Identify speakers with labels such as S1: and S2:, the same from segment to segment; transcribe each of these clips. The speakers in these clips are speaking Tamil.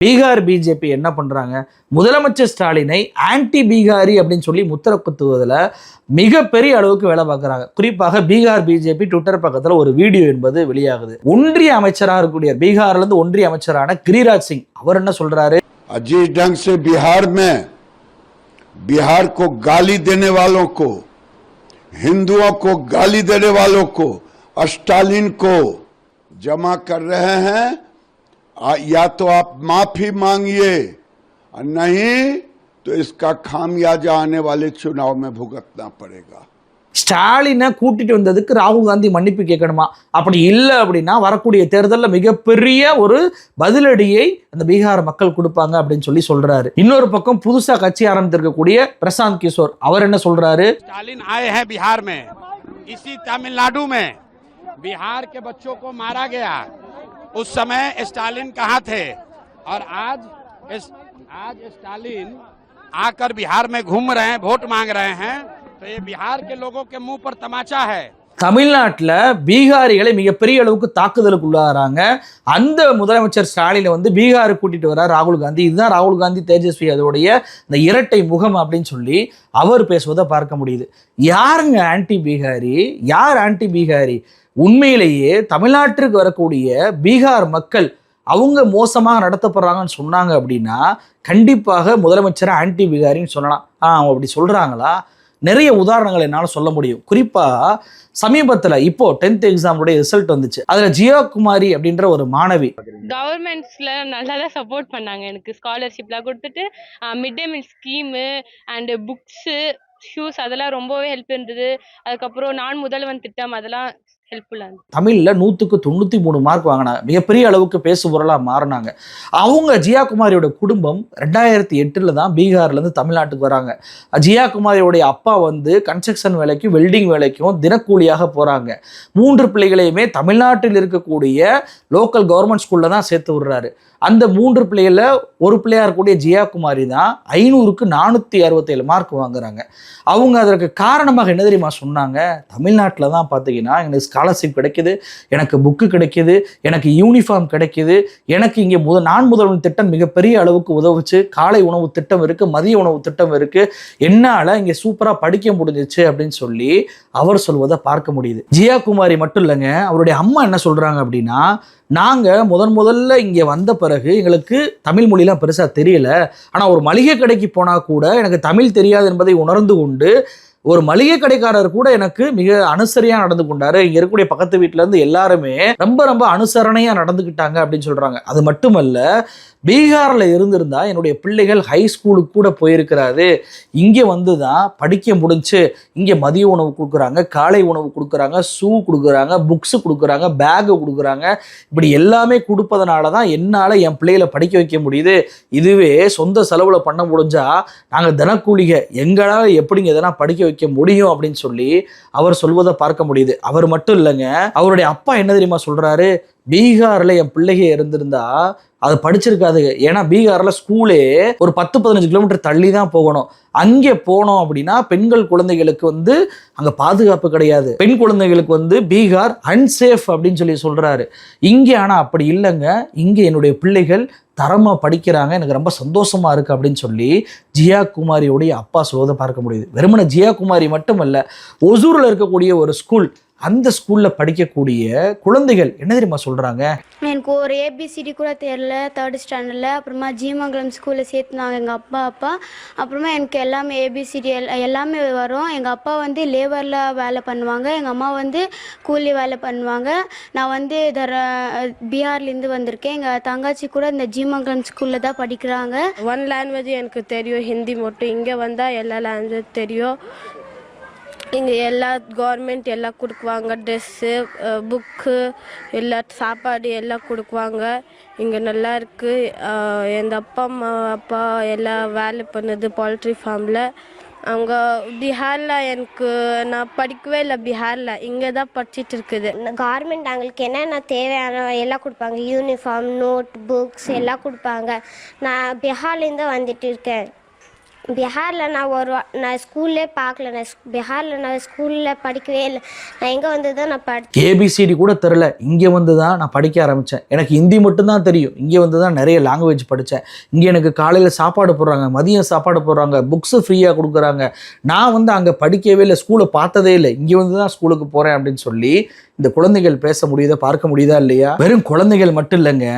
S1: பீகார் பிஜேபி என்ன பண்றாங்க முதலமைச்சர் ஸ்டாலினை ஆன்டி பீகாரி அப்படின்னு சொல்லி முத்திர குத்துவதில் மிகப்பெரிய அளவுக்கு வேலை பார்க்குறாங்க குறிப்பாக பீகார் பிஜேபி ட்விட்டர் பக்கத்தில் ஒரு வீடியோ என்பது வெளியாகுது ஒன்றிய அமைச்சராக இருக்கக்கூடிய பீகார்ல இருந்து ஒன்றிய அமைச்சரான கிரிராஜ் சிங் அவர் என்ன சொல்றாரு
S2: और जिस ढंग से बिहार में बिहार को गाली देने वालों को हिंदुओं को गाली देने वालों को स्टालिन को जमा कर रहे हैं आ- या तो आप माफी मांगिए और नहीं तो इसका खामियाजा आने वाले चुनाव में भुगतना पड़ेगा
S1: ஸ்டாலினை கூட்டிட்டு வந்ததுக்கு ராகுல் காந்தி மன்னிப்பு கேட்கணுமா அப்படி இல்லை அப்படின்னா வரக்கூடிய தேர்தலில் மிகப்பெரிய ஒரு பதிலடியை அந்த பீகார் மக்கள் கொடுப்பாங்க அப்படின்னு சொல்லி சொல்றாரு இன்னொரு பக்கம் புதுசா கட்சி ஆரம்பித்திருக்கக்கூடிய பிரசாந்த் கிஷோர் அவர் என்ன சொல்றாரு
S3: स्टालिन आए हैं बिहार में इसी तमिलनाडु में बिहार के बच्चों को मारा गया उस समय स्टालिन कहाँ थे और आज इस, आज स्टालिन आकर बिहार में घूम रहे हैं वोट मांग रहे हैं तो ये बिहार के लोगों के मुंह पर तमाचा है
S1: தமிழ்நாட்டில் பீகாரிகளை மிகப்பெரிய அளவுக்கு தாக்குதலுக்கு உள்ளாகிறாங்க அந்த முதலமைச்சர் ஸ்டாலினை வந்து பீகார் கூட்டிட்டு வர ராகுல் காந்தி இதுதான் ராகுல் காந்தி தேஜஸ்வி அதோடைய இந்த இரட்டை முகம் அப்படின்னு சொல்லி அவர் பேசுவதை பார்க்க முடியுது யாருங்க ஆன்டி பீகாரி யார் ஆன்டி பீகாரி உண்மையிலேயே தமிழ்நாட்டிற்கு வரக்கூடிய பீகார் மக்கள் அவங்க மோசமாக நடத்தப்படுறாங்கன்னு சொன்னாங்க அப்படின்னா கண்டிப்பாக முதலமைச்சரை ஆன்டி பீகாரின்னு சொல்லலாம். ஆ அவங்க அப்படி சொல்கிறாங்களா நிறைய உதாரணங்கள் என்னால் சொல்ல முடியும். குறிப்பாக சமீபத்தில் இப்போ டென்த் எக்ஸாமுடைய ரிசல்ட் வந்துச்சு. அதில் ஜியோகுமாரி அப்படின்ற ஒரு மாணவி.
S4: கவர்மெண்ட்ஸில் நல்லா தான் சப்போர்ட் பண்ணாங்க எனக்கு. ஸ்காலர்ஷிப்லாம் கொடுத்துட்டு mid day meal scheme and books shoes அதெல்லாம் ரொம்பவே ஹெல்ப் இருந்தது. அதுக்கப்புறம் நான் முதல்வன் திட்டம் அதெல்லாம்
S1: தமிழில் நூற்றுக்கு தொண்ணூற்றி மூணு மார்க் வாங்கினாங்க மிகப்பெரிய அளவுக்கு பேசுபொருளாக மாறினாங்க. அவங்க ஜியா குமாரியோட குடும்பம் ரெண்டாயிரத்தி எட்டில் தான் பீகார்லேருந்து தமிழ்நாட்டுக்கு வராங்க. ஜியா குமாரியோடைய அப்பா வந்து கன்ஸ்ட்ரக்ஷன் வேலைக்கும் வெல்டிங் வேலைக்கும் தினக்கூலியாக போகிறாங்க மூன்று பிள்ளைகளையுமே தமிழ்நாட்டில் இருக்கக்கூடிய லோக்கல் கவர்மெண்ட் ஸ்கூலில் தான் சேர்த்து விடுறாரு. அந்த மூன்று பிள்ளைகளில் ஒரு பிள்ளையா இருக்கக்கூடிய ஜியா குமாரி தான் ஐநூறுக்கு நானூற்றி அறுபத்தேழு மார்க் வாங்குறாங்க. அவங்க அதற்கு காரணமாக என்ன தெரியுமா சொன்னாங்க? தமிழ்நாட்டில் தான் பார்த்தீங்கன்னா எனக்கு ஸ்காலர்ஷிப் கிடைக்குது எனக்கு புக்கு கிடைக்கிது எனக்கு யூனிஃபார்ம் கிடைக்கிது எனக்கு இங்கே முத நான் முதல்வன் திட்டம் மிகப்பெரிய அளவுக்கு உதவுச்சு காலை உணவு திட்டம் இருக்குது மதிய உணவு திட்டம் இருக்குது என்னால் இங்கே சூப்பராக படிக்க முடிஞ்சிச்சு அப்படின்னு சொல்லி அவர் சொல்வதை பார்க்க முடியுது. ஜியா குமாரி மட்டும் இல்லைங்க அவருடைய அம்மா என்ன சொல்கிறாங்க அப்படின்னா நாங்கள் முதன் முதல்ல இங்கே வந்த பிறகு எங்களுக்கு தமிழ் மொழிலாம் பெருசாக தெரியல. ஆனால் ஒரு மளிகை கடைக்கு போனால் கூட எனக்கு தமிழ் தெரியாது என்பதை உணர்ந்து கொண்டு ஒரு மளிகை கடைக்காரர் கூட எனக்கு மிக அனுசரியா நடந்து கொண்டாரு. இங்க இருக்கக்கூடிய பக்கத்து வீட்டுல இருந்து எல்லாருமே ரொம்ப ரொம்ப அனுசரணையா நடந்துக்கிட்டாங்க அப்படின்னு சொல்றாங்க. அது மட்டுமல்ல பீகாரில் இருந்திருந்தா என்னுடைய பிள்ளைகள் ஹை ஸ்கூலுக்கு கூட போயிருக்கிறாரு. இங்கே வந்து தான் படிக்க முடிஞ்சு இங்கே மதிய உணவு கொடுக்குறாங்க காலை உணவு கொடுக்குறாங்க ஷூ கொடுக்குறாங்க புக்ஸு கொடுக்குறாங்க பேகு கொடுக்குறாங்க. இப்படி எல்லாமே கொடுப்பதனால தான் என்னால் என் பிள்ளைகளை படிக்க வைக்க முடியுது. இதுவே சொந்த செலவில் பண்ண முடிஞ்சா நாங்கள் தினக்கூலிக எங்களால் எப்படிங்க இதெல்லாம் படிக்க வைக்க முடியும் அப்படின்னு சொல்லி அவர் சொல்வதை பார்க்க முடியுது. அவர் மட்டும் இல்லைங்க அவருடைய அப்பா என்ன தெரியுமா சொல்கிறாரு பீகார்ல என் பிள்ளைக இருந்திருந்தா அது படிச்சிருக்காதுங்க. ஏன்னா பீகார்ல ஸ்கூலே ஒரு பத்து பதினஞ்சு கிலோமீட்டர் தள்ளி தான் போகணும். அங்கே போனோம் அப்படின்னா பெண்கள் குழந்தைகளுக்கு வந்து அங்கே பாதுகாப்பு கிடையாது. பெண் குழந்தைகளுக்கு வந்து பீகார் அன்சேஃப் அப்படின்னு சொல்லி சொல்றாரு. இங்கே ஆனால் அப்படி இல்லைங்க. இங்கே என்னுடைய பிள்ளைகள் தரமாக படிக்கிறாங்க. எனக்கு ரொம்ப சந்தோஷமா இருக்கு அப்படின்னு சொல்லி ஜியா குமாரியோடைய அப்பா சொல்வதை பார்க்க முடியுது. வெறுமன ஜியா குமாரி மட்டுமல்ல ஒசூரில் இருக்கக்கூடிய ஒரு ஸ்கூல் அந்த ஸ்கூலில் படிக்கக்கூடிய குழந்தைகள் என்ன தெரியுமா சொல்கிறாங்க
S5: எனக்கு ஒரு ஏபிசிடி கூட தெரில தேர்ட் ஸ்டாண்டர்டில் அப்புறமா ஜீமங்கலம் ஸ்கூலில் சேர்த்துனாங்க எங்கள் அப்பா அப்பா. அப்புறமா எனக்கு எல்லாமே ஏபிசிடி எல்லாமே வரும். எங்கள் அப்பா வந்து லேபரில் வேலை பண்ணுவாங்க. எங்கள் அம்மா வந்து கூலி வேலை பண்ணுவாங்க. நான் வந்து தர பீகார்லேருந்து வந்திருக்கேன். எங்கள் தங்கச்சி கூட இந்த ஜீமங்கலம் ஸ்கூலில் தான் படிக்கிறாங்க.
S6: ஒன் லாங்குவேஜ் எனக்கு தெரியும் ஹிந்தி மட்டும். இங்கே வந்தால் எல்லா லாங்குவேஜ் தெரியும். இங்கே எல்லா கவர்மெண்ட் எல்லாம் கொடுக்குவாங்க. ட்ரெஸ்ஸு புக்கு எல்லா சாப்பாடு எல்லாம் கொடுக்குவாங்க. இங்கே நல்லா இருக்குது எங்கள் அப்பா அம்மா அப்பா எல்லாம் வேலை பண்ணுது போல்ட்ரி ஃபார்மில் அவங்க பீகாரில் எனக்கு நான் படிக்கவே இல்லை பீகாரில். இங்கே தான் படிச்சிட்டு இருக்குது.
S7: கவர்மெண்ட் அவங்களுக்கு என்னென்ன தேவையான எல்லாம் கொடுப்பாங்க? யூனிஃபார்ம் நோட் புக்ஸ் எல்லாம் கொடுப்பாங்க. நான் பீகார்லேருந்து வந்துட்டு இருக்கேன். பீகாரில் நான் ஒரு நான் ஸ்கூல்லே பார்க்கல நான் பிஹாரில் பீகாரில் நான் ஸ்கூலில் படிக்கவே இல்லை நான் இங்கே வந்து தான் நான் படித்தேன்
S1: ஏபிசிடி கூட தெரில இங்கே வந்து தான் நான் படிக்க ஆரம்பித்தேன் எனக்கு ஹிந்தி மட்டும்தான் தெரியும். இங்கே வந்து தான் நிறைய லாங்குவேஜ் படித்தேன் இங்கே எனக்கு காலையில் சாப்பாடு போடுறாங்க மதியம் சாப்பாடு போடுறாங்க புக்ஸு ஃப்ரீயாக கொடுக்குறாங்க. நான் வந்து அங்கே படிக்கவே இல்லை ஸ்கூலை பார்த்ததே இல்லை. இங்கே வந்து தான் ஸ்கூலுக்கு போகிறேன் அப்படின்னு சொல்லி இந்த குழந்தைகள் பேச முடியுதா பார்க்க முடியுதா இல்லையா? வெறும் குழந்தைகள் மட்டும் இல்லைங்க.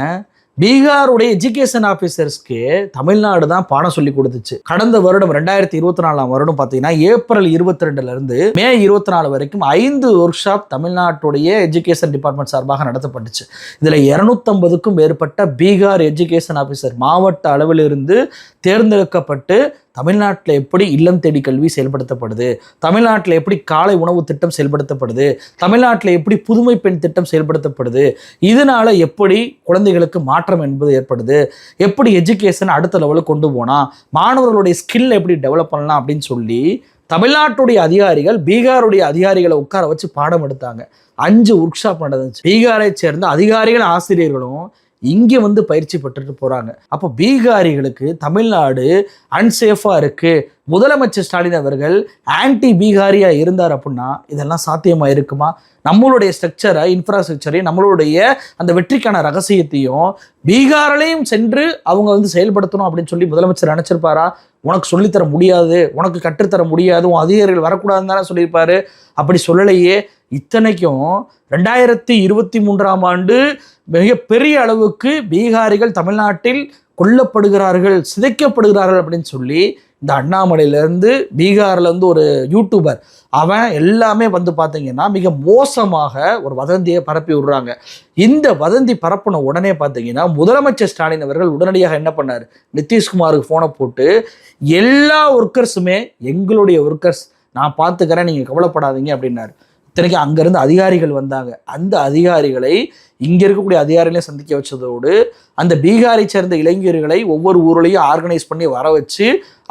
S1: பீகாருடைய எஜுகேஷன் ஆஃபீஸர்ஸ்க்கு தமிழ்நாடு தான் பாடம் சொல்லி கொடுத்துச்சு. கடந்த வருடம் ரெண்டாயிரத்தி இருபத்தி நாலாம் வருடம் பார்த்தீங்கன்னா ஏப்ரல் இருபத்தி ரெண்டுல இருந்து மே இருபத்தி நாலு வரைக்கும் ஐந்து ஒர்க் ஷாப் தமிழ்நாட்டுடைய எஜுகேஷன் டிபார்ட்மெண்ட் சார்பாக நடத்தப்பட்டுச்சு. இதில் இரநூத்தம்பதுக்கும் மேற்பட்ட பீகார் எஜுகேஷன் ஆஃபீஸர் மாவட்ட அளவில் இருந்து தேர்ந்தெடுக்கப்பட்டு தமிழ்நாட்டில் எப்படி இல்லம் தேடி கல்வி செயல்படுத்தப்படுது? தமிழ்நாட்டில் எப்படி காலை உணவு திட்டம் செயல்படுத்தப்படுது? தமிழ்நாட்டில் எப்படி புதுமை பெண் திட்டம் செயல்படுத்தப்படுது? இதனால் எப்படி குழந்தைகளுக்கு மாற்றம் என்பது ஏற்படுது? எப்படி எஜுகேஷன் அடுத்த லெவலுக்கு கொண்டு போனால் மாணவர்களுடைய ஸ்கில் எப்படி டெவலப் பண்ணலாம் அப்படின்னு சொல்லி தமிழ்நாட்டுடைய அதிகாரிகள் பீகாருடைய அதிகாரிகளை உட்கார வச்சு பாடம் எடுத்தாங்க. அஞ்சு ஒர்க் ஷாப் நடந்துச்சு. பீகாரை சேர்ந்த அதிகாரிகள் ஆசிரியர்களும் இங்கே வந்து பயிற்சி பெற்றுட்டு போகிறாங்க அப்போ பீகாரிகளுக்கு தமிழ்நாடு அன்சேஃபாக இருக்குது முதலமைச்சர் ஸ்டாலின் அவர்கள் ஆன்டி பீகாரியாக இருந்தார் அப்படின்னா இதெல்லாம் சாத்தியமாக இருக்குமா? நம்மளுடைய ஸ்ட்ரக்சரை இன்ஃப்ராஸ்ட்ரக்சரையும் நம்மளுடைய அந்த வெற்றிக்கான ரகசியத்தையும் பீகாரிலையும் சென்று அவங்க வந்து செயல்படுத்தணும் அப்படின்னு சொல்லி முதலமைச்சர் நினச்சிருப்பாரா? உனக்கு சொல்லித்தர முடியாது உனக்கு கற்றுத்தர முடியாது உன் அதிகாரிகள் வரக்கூடாதுன்னு தானே சொல்லியிருப்பாரு. அப்படி சொல்லலையே. இத்தனைக்கும் ரெண்டாயிரத்தி இருபத்தி மூன்றாம் ஆண்டு மிகப்பெரிய அளவுக்கு பீகாரிகள் தமிழ்நாட்டில் கொல்லப்படுகிறார்கள் சிதைக்கப்படுகிறார்கள் அப்படின்னு சொல்லி இந்த அண்ணாமலையிலேருந்து பீகார்லேருந்து ஒரு யூடியூபர் அவன் எல்லாமே வந்து பார்த்தீங்கன்னா மிக மோசமாக ஒரு வதந்தியை பரப்பி விடுறாங்க. இந்த வதந்தி பரப்பின உடனே பார்த்தீங்கன்னா முதலமைச்சர் ஸ்டாலின் அவர்கள் உடனடியாக என்ன பண்ணார்? நிதிஷ்குமாருக்கு ஃபோனை போட்டு எல்லா ஒர்க்கர்ஸுமே எங்களுடைய ஒர்க்கர்ஸ் நான் பார்த்துக்கிறேன் நீங்கள் கவலைப்படாதீங்க அப்படின்னாரு. இத்தனைக்கு அங்கேருந்து அதிகாரிகள் வந்தாங்க. அந்த அதிகாரிகளை இங்கே இருக்கக்கூடிய அதிகாரிகளையும் சந்திக்க வச்சதோடு அந்த பீகாரை சேர்ந்த இளைஞர்களை ஒவ்வொரு ஊர்லேயும் ஆர்கனைஸ் பண்ணி வர வச்சு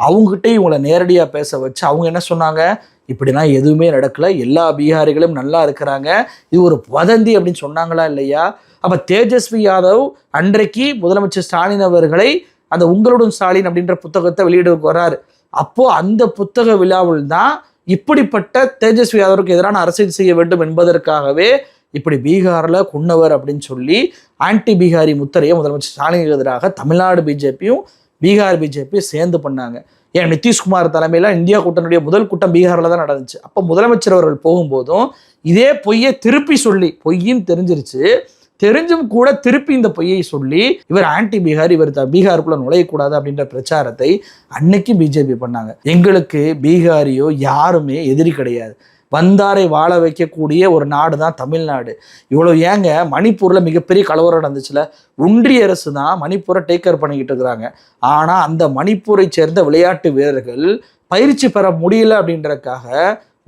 S1: அவங்ககிட்ட இவங்களை நேரடியாக பேச வச்சு அவங்க என்ன சொன்னாங்க? இப்படிலாம் எதுவுமே நடக்கல. எல்லா பீகாரிகளும் நல்லா இருக்கிறாங்க. இது ஒரு வதந்தி அப்படின்னு சொன்னாங்களா இல்லையா? அப்போ தேஜஸ்வி யாதவ் அன்றைக்கு முதலமைச்சர் ஸ்டாலின் அவர்களை அந்த உங்களுடன் ஸ்டாலின் அப்படின்ற புத்தகத்தை வெளியிட வராரு அப்போது அந்த புத்தக விழாவில் தான் இப்படிப்பட்ட தேஜஸ்வி யாதவருக்கு எதிரான அரசியல் செய்ய வேண்டும் என்பதற்காகவே இப்படி பீகாரில் குன்னவர் அப்படின்னு சொல்லி ஆன்டி பீகாரி முத்திரையை முதலமைச்சர் ஸ்டாலினுக்கு எதிராக தமிழ்நாடு பிஜேபியும் பீகார் பிஜேபியும் சேர்ந்து பண்ணாங்க. ஏன் நிதிஷ்குமார் தலைமையில் இந்தியா கூட்டணியுடைய முதல் கூட்டம் பீகாரில் தான் நடந்துச்சு. அப்போ முதலமைச்சர் அவர்கள் போகும்போதும் இதே பொய்யை திருப்பி சொல்லி பொய்யும் தெரிஞ்சிருச்சு. தெரிஞ்சும் கூட திருப்பி இந்த பொய்யை சொல்லி இவர் ஆன்டி பீகார் இவர் த- பீகாருக்குள்ள நுழையக்கூடாது அப்படின்ற பிரச்சாரத்தை அன்னைக்கு பிஜேபி பண்ணாங்க. எங்களுக்கு பீகாரியோ யாருமே எதிரி கிடையாது. வந்தாரை வாழ வைக்கக்கூடிய ஒரு நாடு தான் தமிழ்நாடு. இவ்வளோ ஏங்க மணிப்பூரில் மிகப்பெரிய கலவரம் நடந்துச்சுல? ஒன்றிய அரசு தான் மணிப்பூரை டேக் கேர் பண்ணிக்கிட்டு இருக்கிறாங்க. ஆனால் அந்த மணிப்பூரை சேர்ந்த விளையாட்டு வீரர்கள் பயிற்சி பெற முடியல அப்படின்றதுக்காக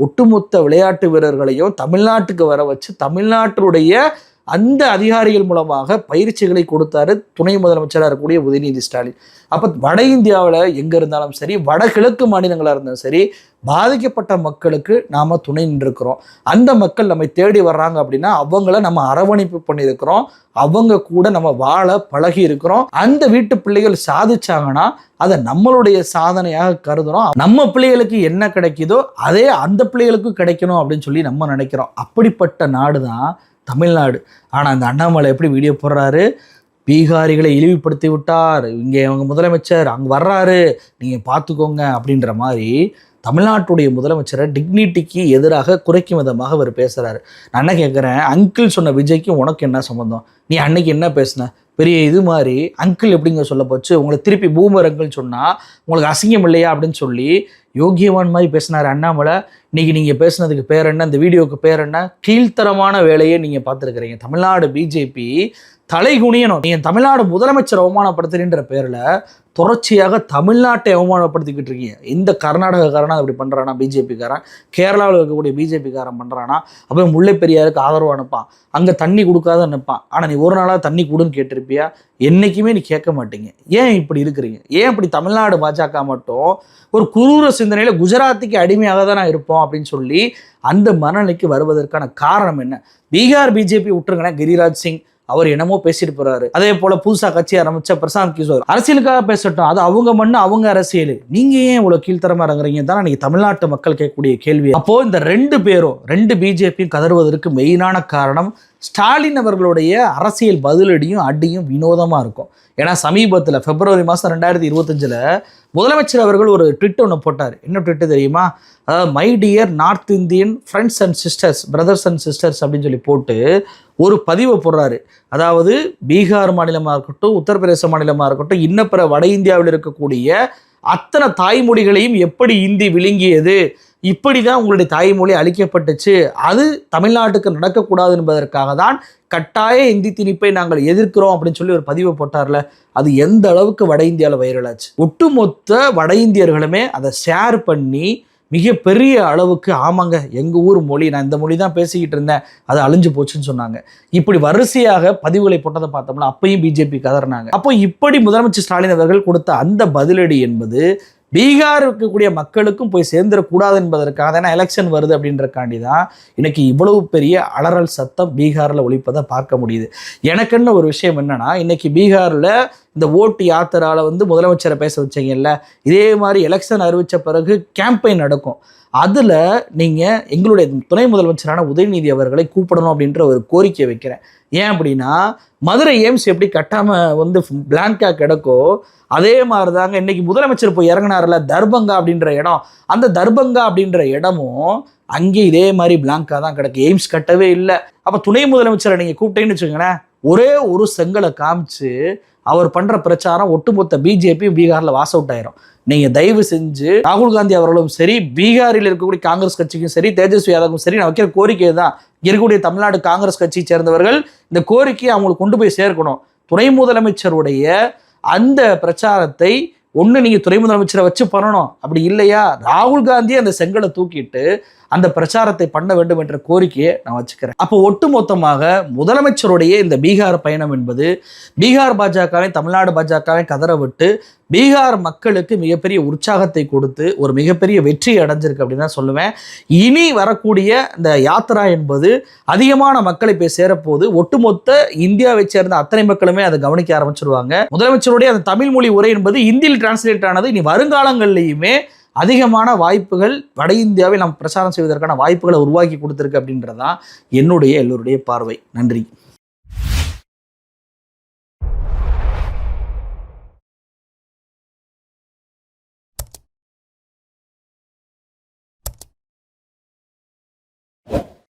S1: ஒட்டுமொத்த விளையாட்டு வீரர்களையும் தமிழ்நாட்டுக்கு வர வச்சு தமிழ்நாட்டுடைய அந்த அதிகாரிகள் மூலமாக பயிற்சிகளை கொடுத்தாரு துணை முதலமைச்சராக இருக்கக்கூடிய உதயநிதி ஸ்டாலின். அப்போ வட இந்தியாவில் எங்கே இருந்தாலும் சரி வடகிழக்கு மாநிலங்களாக இருந்தாலும் சரி பாதிக்கப்பட்ட மக்களுக்கு நாம் துணை நின்றுருக்கிறோம். அந்த மக்கள் நம்மை தேடி வர்றாங்க அப்படின்னா அவங்கள நம்ம அரவணைப்பு பண்ணியிருக்கிறோம். அவங்க கூட நம்ம வாழ பழகி இருக்கிறோம். அந்த வீட்டு பிள்ளைகள் சாதிச்சாங்கன்னா அதை நம்மளுடைய சாதனையாக கருதுறோம். நம்ம பிள்ளைகளுக்கு என்ன கிடைக்குதோ அதே அந்த பிள்ளைகளுக்கும் கிடைக்கணும் அப்படின்னு சொல்லி நம்ம நினைக்கிறோம். அப்படிப்பட்ட நாடு தான் தமிழ்நாடு. ஆனால் அந்த அண்ணாமலை எப்படி வீடியோ போடுறாரு? பீகாரிகளை இழிவுபடுத்தி விட்டார் இங்கே அவங்க முதலமைச்சர் அங்கே வர்றாரு. நீங்கள் பார்த்துக்கோங்க அப்படின்ற மாதிரி தமிழ்நாட்டுடைய முதலமைச்சரை டிக்னிட்டிக்கு எதிராக குறைக்கும் விதமாக அவர் பேசுகிறாரு நான் என்ன கேட்குறேன் அங்கிள் சொன்ன விஜய்க்கும் உனக்கு என்ன சம்மந்தம் நீ அன்னைக்கு என்ன பேசுன? பெரிய இது மாதிரி அங்கிள் எப்படிங்க சொல்ல போச்சு? உங்களை திருப்பி பூமர் அங்கிள் சொன்னால் உங்களுக்கு அசிங்கம் இல்லையா அப்படின்னு சொல்லி யோகியவான் மாதிரி பேசினார் அண்ணாமலை. இன்னைக்கு நீங்கள் பேசுனதுக்கு பேர் என்ன? இந்த வீடியோவுக்கு பேர் என்ன? கீழ்த்தரமான வேலையை நீங்கள் பார்த்துருக்குறீங்க. தமிழ்நாடு பிஜேபி தலை குனியணும் நீங்கள் தமிழ்நாடு முதலமைச்சர் அவமானப்படுத்துறீன்ற பேரில் தொடர்ச்சியாக தமிழ்நாட்டை அவமானப்படுத்திக்கிட்டு இருக்கீங்க. இந்த கர்நாடகக்காரனா அப்படி பண்ணுறானா பிஜேபிக்காரன். கேரளாவில் இருக்கக்கூடிய பிஜேபிக்காரன் பண்ணுறானா அப்போ முல்லை பெரியாருக்கு ஆதரவு அனுப்பான். அங்கே தண்ணி கொடுக்காத நிற்பான். ஆனால் நீ ஒரு நாளாக தண்ணி கொடுன்னு கேட்டிருப்பியா? என்றைக்குமே நீ கேட்க மாட்டீங்க. ஏன் இப்படி இருக்கிறீங்க? ஏன் இப்படி தமிழ்நாடு பாஜக மட்டும் ஒரு குரூர சிந்தனையில் குஜராத்துக்கு அடிமையாக தான் நான் இருப்போம் அப்படின்னு சொல்லி அந்த மனநிலைக்கு வருவதற்கான காரணம் என்ன? பீகார் பிஜேபி விட்டுருங்கன்னா கிரிராஜ் சிங் அவர் என்னமோ பேசிட்டு போறாரு. அதே போல புதுசா கட்சி ஆரம்பிச்ச பிரசாந்த் கிஷோர். அரசியலுக்காக பேசட்டும். அது அவங்க மண்ணு அவங்க அரசியல். நீங்க ஏன் இவ்வளவு கீழ்த்தரமா இறங்குறீங்க? தான் இன்னைக்கு தமிழ்நாட்டு மக்கள் கேட்கக்கூடிய கேள்வி. அப்போ இந்த ரெண்டு பேரும் ரெண்டு பிஜேபியும் கதறுவதற்கு மெயினான காரணம் ஸ்டாலின் அவர்களுடைய அரசியல் பதிலடியும் அடியும் வினோதமாக இருக்கும். ஏன்னா சமீபத்தில் பிப்ரவரி மாதம் ரெண்டாயிரத்தி இருபத்தஞ்சில் முதலமைச்சர் அவர்கள் ஒரு ட்விட் ஒன்று போட்டார். என்ன ட்விட்டு தெரியுமா? அதாவது my dear north Indian friends and sisters brothers and sisters அப்படின்னு சொல்லி போட்டு ஒரு பதிவை போடுறாரு. அதாவது பீகார் மாநிலமாக இருக்கட்டும் உத்தரப்பிரதேச மாநிலமாக இருக்கட்டும் இன்னப்பிற வட இந்தியாவில் இருக்கக்கூடிய அத்தனை தாய்மொழிகளையும் எப்படி இந்தி விழுங்கியது? இப்படி தான் உங்களுடைய தாய்மொழி அழிக்கப்பட்டுச்சு. அது தமிழ்நாட்டுக்கு நடக்கக்கூடாது என்பதற்காக தான் கட்டாய இந்தி திணிப்பை நாங்கள் எதிர்க்கிறோம் அப்படின்னு சொல்லி ஒரு பதிவு போட்டார்ல. அது எந்த அளவுக்கு வட இந்தியாவில் வைரலாச்சு ஒட்டுமொத்த வட இந்தியர்களுமே அதை ஷேர் பண்ணி மிகப்பெரிய அளவுக்கு ஆமாங்க எங்கள் ஊர் மொழி நான் இந்த மொழி தான் பேசிக்கிட்டு இருந்தேன் அது அழிஞ்சு போச்சுன்னு சொன்னாங்க. இப்படி வரிசையாக பதிவுகளை போட்டதை பார்த்தோம்னா அப்பையும் பிஜேபி கதறினாங்க. அப்போ இப்படி முதலமைச்சர் ஸ்டாலின் அவர்கள் கொடுத்த அந்த பதிலடி என்பது பீகார் இருக்கக்கூடிய மக்களுக்கும் போய் சேர்ந்துடக்கூடாது என்பதற்காக ஏன்னா எலெக்ஷன் வருது அப்படின்றக்காண்டி தான் இன்னைக்கு இவ்வளவு பெரிய அலறல் சத்தம் பீகாரில் ஒழிப்பதை பார்க்க முடியுது. எனக்குன்னு ஒரு விஷயம் என்னன்னா இன்னைக்கு பீகாரில் இந்த ஓட்டு யாத்திரால வந்து முதலமைச்சரை பேச வச்சீங்கல்ல இதே மாதிரி எலெக்ஷன் அறிவித்த பிறகு கேம்பெயின் நடக்கும். அதில் நீங்கள் எங்களுடைய துணை முதலமைச்சரான உதயநிதி அவர்களை கூப்பிடணும் அப்படின்ற ஒரு கோரிக்கை வைக்கிறேன். ஏன் அப்படின்னா மதுரை எய்ம்ஸ் எப்படி கட்டாமல் வந்து பிளாங்காக கிடக்கோ அதே மாதிரி தாங்க இன்னைக்கு முதலமைச்சர் போய் இறங்கினார்ல தர்பங்கா அப்படின்ற இடம். அந்த தர்பங்கா அப்படின்ற இடமும் அங்கே இதே மாதிரி பிளாங்காக தான் கிடக்கு. எய்ம்ஸ் கட்டவே இல்லை. அப்போ துணை முதலமைச்சரை நீங்கள் கூப்பிட்டேன்னு வச்சுக்கோங்களேன் ஒரே ஒரு செங்கலை காமிச்சு அவர் பண்ற பிரச்சாரம் ஒட்டுமொத்த பிஜேபியும் பீகார்ல வாஸ் அவுட் ஆயிரும். நீங்க தயவு செஞ்சு ராகுல் காந்தி அவர்களும் சரி பீகாரில் இருக்கக்கூடிய காங்கிரஸ் கட்சிக்கும் சரி தேஜஸ்வி யாதவும் சரி நான் வைக்கிற கோரிக்கை தான் இருக்கக்கூடிய தமிழ்நாடு காங்கிரஸ் கட்சியை சேர்ந்தவர்கள் இந்த கோரிக்கையை அவங்களுக்கு கொண்டு போய் சேர்க்கணும். துணை முதலமைச்சருடைய அந்த பிரச்சாரத்தை ஒன்று நீங்கள் துணை முதலமைச்சரை வச்சு பண்ணணும். அப்படி இல்லையா? ராகுல் காந்தி அந்த செங்கலை தூக்கிட்டு அந்த பிரச்சாரத்தை பண்ண வேண்டும் என்ற கோரிக்கையை நான் வச்சுக்கிறேன். அப்போ ஒட்டுமொத்தமாக முதலமைச்சருடைய இந்த பீகார் பயணம் என்பது பீகார் பாஜகவை தமிழ்நாடு பாஜகவை கதற விட்டு பீகார் மக்களுக்கு மிகப்பெரிய உற்சாகத்தை கொடுத்து ஒரு மிகப்பெரிய வெற்றி அடைஞ்சிருக்கு அப்படின்னு தான் சொல்லுவேன். இனி வரக்கூடிய இந்த யாத்திரா என்பது அதிகமான மக்களை போய் சேரப்போது ஒட்டுமொத்த இந்தியாவை சேர்ந்த அத்தனை மக்களுமே அதை கவனிக்க ஆரம்பிச்சிருவாங்க. முதலமைச்சருடைய அந்த தமிழ் மொழி உரை என்பது இந்தியில் டிரான்ஸ்லேட் ஆனது இனி வருங்காலங்கள்லையுமே அதிகமான வாய்ப்புகள் வட இந்தியாவில் நாம் பிரச்சாரம் செய்வதற்கான வாய்ப்புகளை உருவாக்கி கொடுத்துருக்கு அப்படின்றதான் என்னுடைய எல்லோருடைய பார்வை. நன்றி.